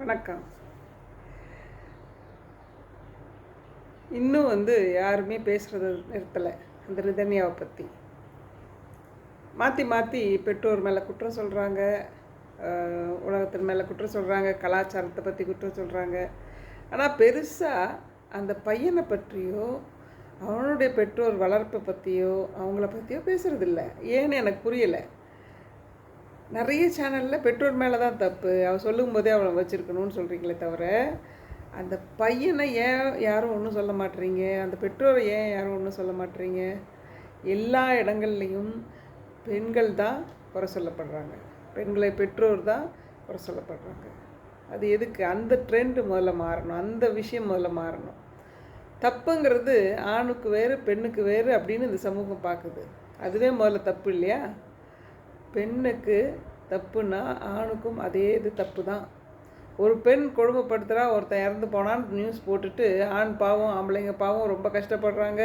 வணக்கம். இன்னும் வந்து யாருமே பேசுகிறத நிறுத்தலை அந்த ரிதன்யாவை பற்றி மாற்றி மாற்றி பெற்றோர் மேலே குற்றம் சொல்கிறாங்க உலகத்தின் மேலே குற்றம் சொல்கிறாங்க கலாச்சாரத்தை பற்றி குற்றம் சொல்கிறாங்க ஆனால் பெருசாக அந்த பையனை பற்றியோ அவனுடைய பெற்றோர் வளர்ப்பை பற்றியோ அவங்கள பற்றியோ பேசுகிறதில்ல ஏன்னு எனக்கு புரியலை. நிறைய சேனலில் பெற்றோர் மேலே தான் தப்பு. அவள் சொல்லும் போதே அவளை வச்சுருக்கணும்னு சொல்கிறீங்களே தவிர அந்த பையனை ஏன் யாரும் ஒன்றும் சொல்ல மாட்டேறீங்க? அந்த பெற்றோரை ஏன் யாரும் ஒன்றும் சொல்ல மாட்டேறீங்க? எல்லா இடங்கள்லையும் பெண்கள் தான் குறை சொல்லப்படுறாங்க. பெண்களை பெற்றோர் தான் குறை சொல்லப்படுறாங்க. அது எதுக்கு? அந்த ட்ரெண்டு முதல்ல மாறணும். அந்த விஷயம் முதல்ல மாறணும். தப்புங்கிறது ஆணுக்கு வேறு பெண்ணுக்கு வேறு அப்படின்னு இந்த சமூகம் பார்க்குது. அதுவே முதல்ல தப்பு இல்லையா? பெண்ணுக்கு தப்புன்னா ஆணுக்கும் அதே இது தப்பு தான் ஒரு பெண் கொடுமைப்படுத்துகிறா ஒருத்தன் இறந்து போனான்னு நியூஸ் போட்டுட்டு ஆண் பாவம் ஆம்பளைங்க பாவம் ரொம்ப கஷ்டப்படுறாங்க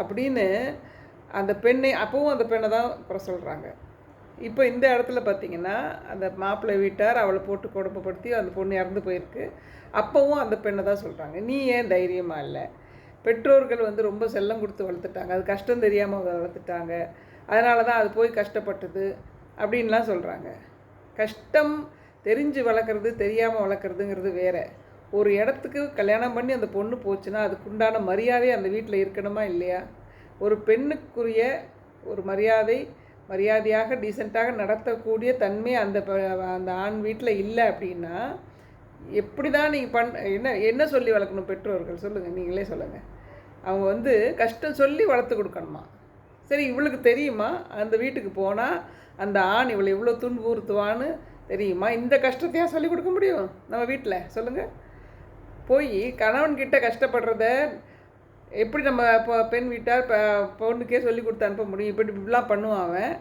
அப்படின்னு அந்த பெண்ணை அப்பவும் அந்த பெண்ணை தான் குறை சொல்கிறாங்க இப்போ இந்த இடத்துல பார்த்தீங்கன்னா அந்த மாப்பிள்ளை வீட்டார் அவளை போட்டு கொடுமைப்படுத்தி அந்த பொண்ணு இறந்து போயிருக்கு. அப்போவும் அந்த பெண்ணை தான் சொல்கிறாங்க நீ ஏன் தைரியமாக இல்லை? பெற்றோர்கள் வந்து ரொம்ப செல்லம் கொடுத்து வளர்த்துட்டாங்க. அது கஷ்டம் தெரியாமல் வளர்த்துட்டாங்க. அதனால தான் அது போய் கஷ்டப்பட்டது. அப்படின்லாம் சொல்கிறாங்க கஷ்டம் தெரிஞ்சு வளர்க்குறது தெரியாமல் வளர்க்குறதுங்கிறது வேறு. ஒரு இடத்துக்கு கல்யாணம் பண்ணி அந்த பொண்ணு போச்சுன்னா அதுக்குண்டான மரியாதை அந்த வீட்டில் இருக்கணுமா இல்லையா? ஒரு பெண்ணுக்குரிய ஒரு மரியாதை மரியாதையாக டீசெண்டாக நடத்தக்கூடிய தன்மை அந்த அந்த ஆண் வீட்டில் இல்லை அப்படின்னா எப்படி தான் நீங்கள் பண் என்ன என்ன சொல்லி வளர்க்கணும் பெற்றோர்கள்? சொல்லுங்கள் நீங்களே சொல்லுங்கள் அவங்க வந்து கஷ்டம் சொல்லி வளர்த்து கொடுக்கணுமா? சரி இவளுக்கு தெரியுமா? அந்த வீட்டுக்கு போனால் அந்த ஆண் இவளை இவ்வளோ துன்புறுத்துவான்னு தெரியுமா? இந்த கஷ்டத்தையா சொல்லிக் கொடுக்க முடியும் நம்ம வீட்டில் சொல்லுங்கள் போய் கணவன்கிட்ட கஷ்டப்படுறத எப்படி நம்ம இப்போ பெண் வீட்டார் இப்போ பொண்ணுக்கே சொல்லி கொடுத்து அனுப்ப முடியும்? இப்படி இப்படிலாம் பண்ணுவான் அவன்.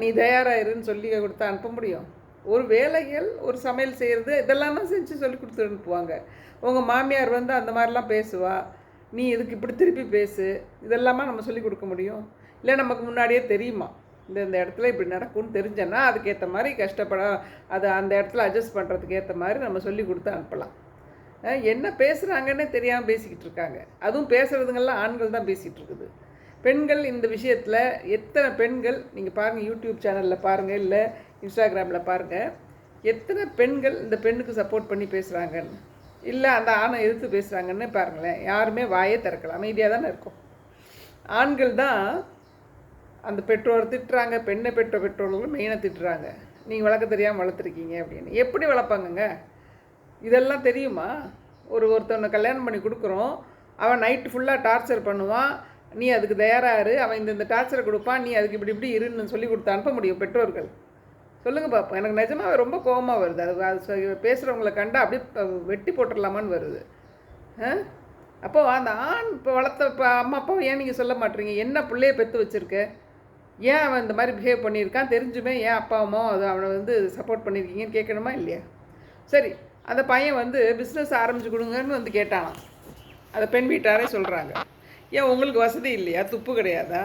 நீ தயாராக இருன்னு சொல்லி கொடுத்து அனுப்ப முடியும். ஒரு வேலைகள் ஒரு சமையல் செய்கிறது இதெல்லாம் தான் செஞ்சு சொல்லி கொடுத்து அனுப்புவாங்க. உங்கள் மாமியார் வந்து அந்த மாதிரிலாம் பேசுவா. நீ இதுக்கு இப்படி திருப்பி பேசு. இதெல்லாமா நம்ம சொல்லி கொடுக்க முடியும்? இல்லை நமக்கு முன்னாடியே தெரியுமா? இந்த இந்த இடத்துல இப்படி நடக்கும்னு தெரிஞ்சேன்னா அதுக்கேற்ற மாதிரி கஷ்டப்பட அதை அந்த இடத்துல அட்ஜஸ்ட் பண்ணுறதுக்கு ஏற்ற மாதிரி நம்ம சொல்லி கொடுத்து அனுப்பலாம். என்ன பேசுகிறாங்கன்னே தெரியாமல் பேசிக்கிட்டு இருக்காங்க. அதுவும் பேசுகிறதுங்கெல்லாம் ஆண்கள் தான் பேசிகிட்டு இருக்குது. பெண்கள் இந்த விஷயத்தில் எத்தனை பெண்கள் நீங்கள் பாருங்கள் யூடியூப் சேனலில் பாருங்கள் இல்லை இன்ஸ்டாகிராமில் பாருங்கள் எத்தனை பெண்கள் இந்த பெண்ணுக்கு சப்போர்ட் பண்ணி பேசுகிறாங்கன்னு இல்லை அந்த ஆணை எதிர்த்து பேசுகிறாங்கன்னு பாருங்களேன். யாருமே வாயே திறக்கலாம் அமைதியாக தானே இருக்கும். ஆண்கள் தான் அந்த பெற்றோர் திட்டுறாங்க பெண்ணை பெற்ற பெற்றோர்களும் மெயினாக திட்டுறாங்க. நீங்கள் வளர்க்க தெரியாமல் வளர்த்துருக்கீங்க அப்படின்னு. எப்படி வளர்ப்பாங்கங்க? இதெல்லாம் தெரியுமா? ஒரு ஒருத்தவனை கல்யாணம் பண்ணி கொடுக்குறோம். அவன் நைட்டு ஃபுல்லாக டார்ச்சர் பண்ணுவான். நீ அதுக்கு தயாராரு. அவன் இந்த இந்த டார்ச்சரை கொடுப்பான். நீ அதுக்கு இப்படி இப்படி இருன்னு சொல்லி கொடுத்து அனுப்ப முடியும் பெற்றோர்கள். சொல்லுங்கள் பாப்பா எனக்கு நிஜமாக ரொம்ப கோபமாக வருது. அது அது பேசுகிறவங்கள கண்டா அப்படியே வெட்டி போட்டுடலாமான்னு வருது. அப்போது அந்த ஆண் இப்போ வளர்த்த இப்போ அம்மா அப்பாவை ஏன் நீங்கள் சொல்ல மாட்டீங்க? என்ன பிள்ளைய பெற்று வச்சுருக்க? ஏன் அவன் இந்த மாதிரி பிஹேவ் பண்ணியிருக்கான்? தெரிஞ்சுமே ஏன் அப்பா அம்மா அது அவனை வந்து சப்போர்ட் பண்ணியிருக்கீங்கன்னு கேட்கணுமா இல்லையா? சரி அந்த பையன் வந்து பிஸ்னஸ் ஆரம்பிச்சு கொடுங்கன்னு வந்து கேட்டானான் அதை பெண் வீட்டாரே சொல்கிறாங்க ஏன் உங்களுக்கு வசதி இல்லையா? துப்பு கிடையாதா?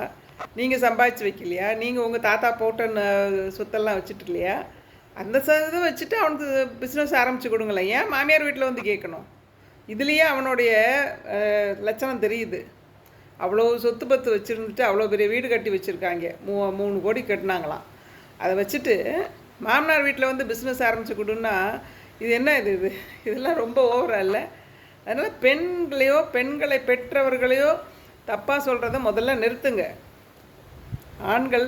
நீங்கள் சம்பாதிச்சு வைக்கலையா? நீங்கள் உங்கள் தாத்தா போட்ட சொத்தெல்லாம் வச்சுட்டு இல்லையா? அந்த இதை வச்சுட்டு அவனுக்கு பிஸ்னஸ் ஆரம்பித்து கொடுங்களேன். ஏன் மாமியார் வீட்டில் வந்து கேட்கணும்? இதுலேயே அவனுடைய லட்சணம் தெரியுது. அவ்வளோ சொத்து பத்து வச்சுருந்துட்டு அவ்வளோ பெரிய வீடு கட்டி வச்சுருக்காங்க. மூ மூணு கோடி கட்டினாங்களாம். அதை வச்சுட்டு மாமனார் வீட்டில் வந்து பிஸ்னஸ் ஆரம்பித்து கொடுன்னா இது என்ன இது இது? இதெல்லாம் ரொம்ப ஓவராக இல்லை? அதனால் பெண்களையோ பெண்களை பெற்றவர்களையோ தப்பாக சொல்கிறத முதல்ல நிறுத்துங்க. ஆண்கள்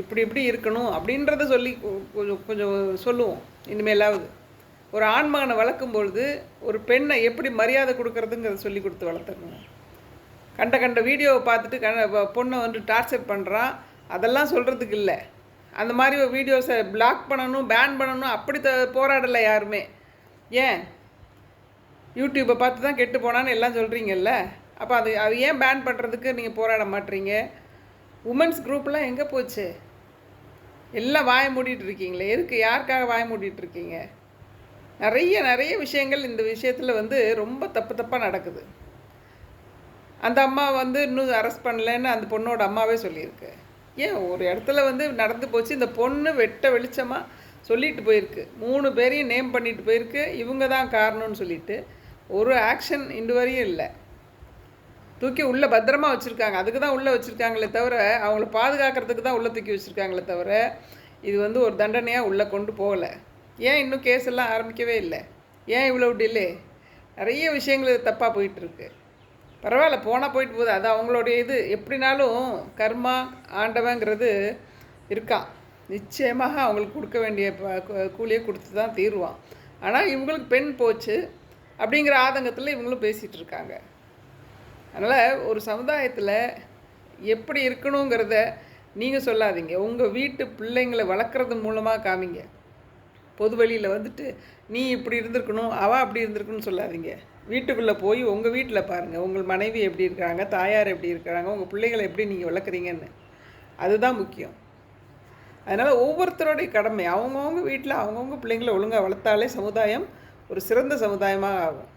இப்படி இப்படி இருக்கணும் அப்படின்றத சொல்லி கொஞ்சம் கொஞ்சம் சொல்லுவோம் இனிமேலாவது. ஒரு ஆண்மகனை வளர்க்கும் பொழுது ஒரு பெண்ணை எப்படி மரியாதை கொடுக்குறதுங்கிறத சொல்லி கொடுத்து வளர்த்துக்கணும். கண்ட கண்ட வீடியோவை பார்த்துட்டு க பொண்ணை வந்து டார்ச்சர் பண்ணுறான் அதெல்லாம் சொல்கிறதுக்கு இல்லை. அந்த மாதிரி வீடியோஸை பிளாக் பண்ணணும் பேன் பண்ணணும் அப்படி த போராடலை யாருமே. ஏன்? யூடியூப்பை பார்த்து தான் கெட்டு போனான்னு எல்லாம் சொல்கிறீங்கல்ல அப்போ அது அது ஏன் பேன் பண்ணுறதுக்கு நீங்கள் போராட மாட்டீங்க? உமன்ஸ் குரூப்லாம் எங்கே போச்சு? எல்லாம் வாய மூடிட்டு இருக்கீங்களே. எதுக்கு? யாருக்காக வாய மூடிட்டு இருக்கீங்க? நிறைய நிறைய விஷயங்கள் இந்த விஷயத்தில் வந்து ரொம்ப தப்பு தப்பாக நடக்குது. அந்த அம்மா வந்து இன்னும் அரெஸ்ட் பண்ணலன்னு அந்த பொண்ணோட அம்மாவே சொல்லியிருக்கு. ஏன்? ஒரு இடத்துல வந்து நடந்து போச்சு. இந்த பொண்ணு வெட்ட வெளிச்சமாக சொல்லிட்டு போயிருக்கு. மூணு பேரையும் நேம் பண்ணிட்டு போயிருக்கு. இவங்க தான் காரணம்னு சொல்லிட்டு ஒரு ஆக்ஷன் இன்று வரையும் இல்லை. தூக்கி உள்ளே பத்திரமா வச்சுருக்காங்க. அதுக்கு தான் உள்ளே வச்சுருக்காங்களே தவிர அவங்கள பாதுகாக்கிறதுக்கு தான் உள்ளே தூக்கி வச்சுருக்காங்களே தவிர இது வந்து ஒரு தண்டனையாக உள்ளே கொண்டு போகலை. ஏன் இன்னும் கேஸ் எல்லாம் ஆரம்பிக்கவே இல்லை? ஏன் இவ்வளோ டிலே நிறைய விஷயங்கள் தப்பாக போயிட்டுருக்கு பரவாயில்ல போனால் போயிட்டு போகுது. அது அவங்களுடைய இது. எப்படினாலும் கர்மா ஆண்டவங்கிறது இருக்கான் நிச்சயமாக அவங்களுக்கு கொடுக்க வேண்டிய ப- கூலியை கொடுத்து தான் தீருவான். ஆனால் இவங்களுக்கு பெண் போச்சு அப்படிங்கிற ஆதங்கத்தில் இவங்களும் பேசிகிட்டு இருக்காங்க. அதனால் ஒரு சமுதாயத்தில் எப்படி இருக்கணுங்கிறத நீங்கள் சொல்லாதீங்க. உங்கள் வீட்டு பிள்ளைங்களை வளர்க்குறது மூலமாக காமிங்க. பொது வழியில் வந்துட்டு நீ இப்படி இருந்திருக்கணும் அவள் அப்படி இருந்திருக்கணும்னு சொல்லாதீங்க. வீட்டுக்குள்ளே போய் உங்கள் வீட்டில் பாருங்கள் உங்கள் மனைவி எப்படி இருக்கிறாங்க தாயார் எப்படி இருக்கிறாங்க உங்கள் பிள்ளைகளை எப்படி நீங்கள் வளர்க்குறீங்கன்னு. அதுதான் முக்கியம். அதனால் ஒவ்வொருத்தருடைய கடமை அவங்கவுங்க வீட்டில் அவங்கவுங்க பிள்ளைங்களை ஒழுங்காக வளர்த்தாலே சமுதாயம் ஒரு சிறந்த சமுதாயமாக ஆகும்.